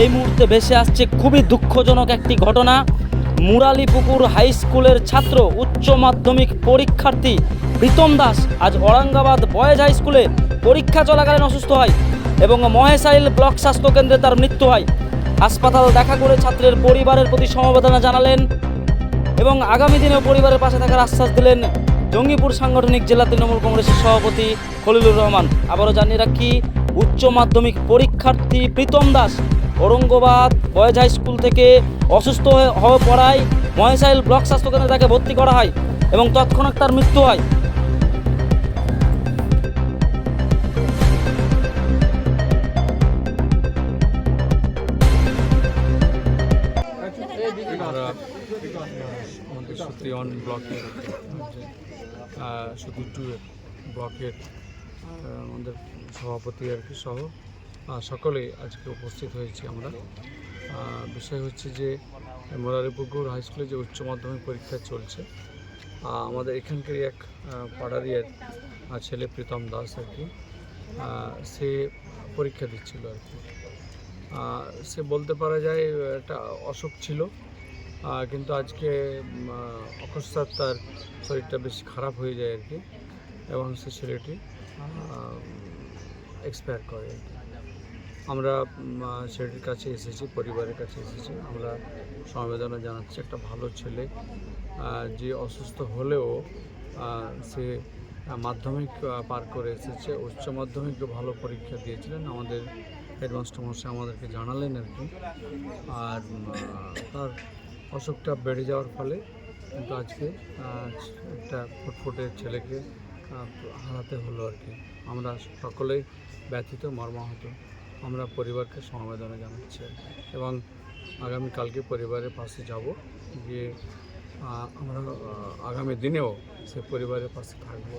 এই মুহূর্তে ভেসে আসছে খুবই দুঃখজনক একটি ঘটনা। মুরালিপুকুর হাই স্কুলের ছাত্র, উচ্চ মাধ্যমিক পরীক্ষার্থী প্রীতম দাস আজ ঔরঙ্গাবাদ বয়েজ হাই স্কুলে পরীক্ষা চলাকালীন অসুস্থ হয় এবং মহেশাইল ব্লক স্বাস্থ্য কেন্দ্রে তার মৃত্যু হয়। হাসপাতাল দেখা করে ছাত্রের পরিবারের প্রতি সমবেদনা জানালেন এবং আগামী দিনেও পরিবারের পাশে থাকার আশ্বাস দিলেন জঙ্গিপুর সাংগঠনিক জেলা তৃণমূল কংগ্রেসের সভাপতি খলিলুর রহমান। আবারও জানিয়ে রাখি, উচ্চ মাধ্যমিক পরীক্ষার্থী Pritam Das Aurangabad boys high school থেকে অসুস্থ হয়ে পড়ায় মহেশাইল ব্লক স্বাস্থ্যকেন্দ্রে তাকে ভর্তি করা হয় এবং তৎক্ষণাৎ তার মৃত্যু হয়। আমাদের ব্লকের ব্লকের আমাদের সভাপতি আর কি সহ। সকলেই আজকে উপস্থিত হয়েছি আমরা বিষয় হচ্ছে যে মোরারিপুকুর হাই স্কুলে যে উচ্চ মাধ্যমিক পরীক্ষা চলছে আমাদের এখানকারই এক পাড়ারই এক ছেলে প্রীতম দাস আর কি সে পরীক্ষা দিচ্ছিল আর কি সে বলতে পারা যায়, একটা অসুখ ছিল কিন্তু আজকে অকস্মাৎ তার শরীরটা বেশ খারাপ হয়ে যায় আর কি, এবং সে ছেলেটি এক্সপায়ার করে আর কি। আমরা ছেলেটির কাছে এসেছি, পরিবারের কাছে এসেছি। আমরা সমবেদনা জানাচ্ছি একটা ভালো ছেলে যে অসুস্থ হলেও সে মাধ্যমিক পার করে এসেছে, উচ্চ মাধ্যমিকও ভালো পরীক্ষা দিয়েছিলেন। আমাদের হেডমাস্টার মশাই আমাদেরকে জানালেন আর কি। আর তার অসুখটা বেড়ে যাওয়ার ফলে কিন্তু আজকে একটা ফুটফুটে ছেলেকে হারাতে হলো আর কি। আমরা সকলেই ব্যথিত, মর্মাহত। আমরা পরিবারকে সমবেদনা জানাচ্ছি। এবং আগামীকালকে পরিবারের পাশে যাব গিয়ে আমরা আগামী দিনেও সে পরিবারের পাশে থাকব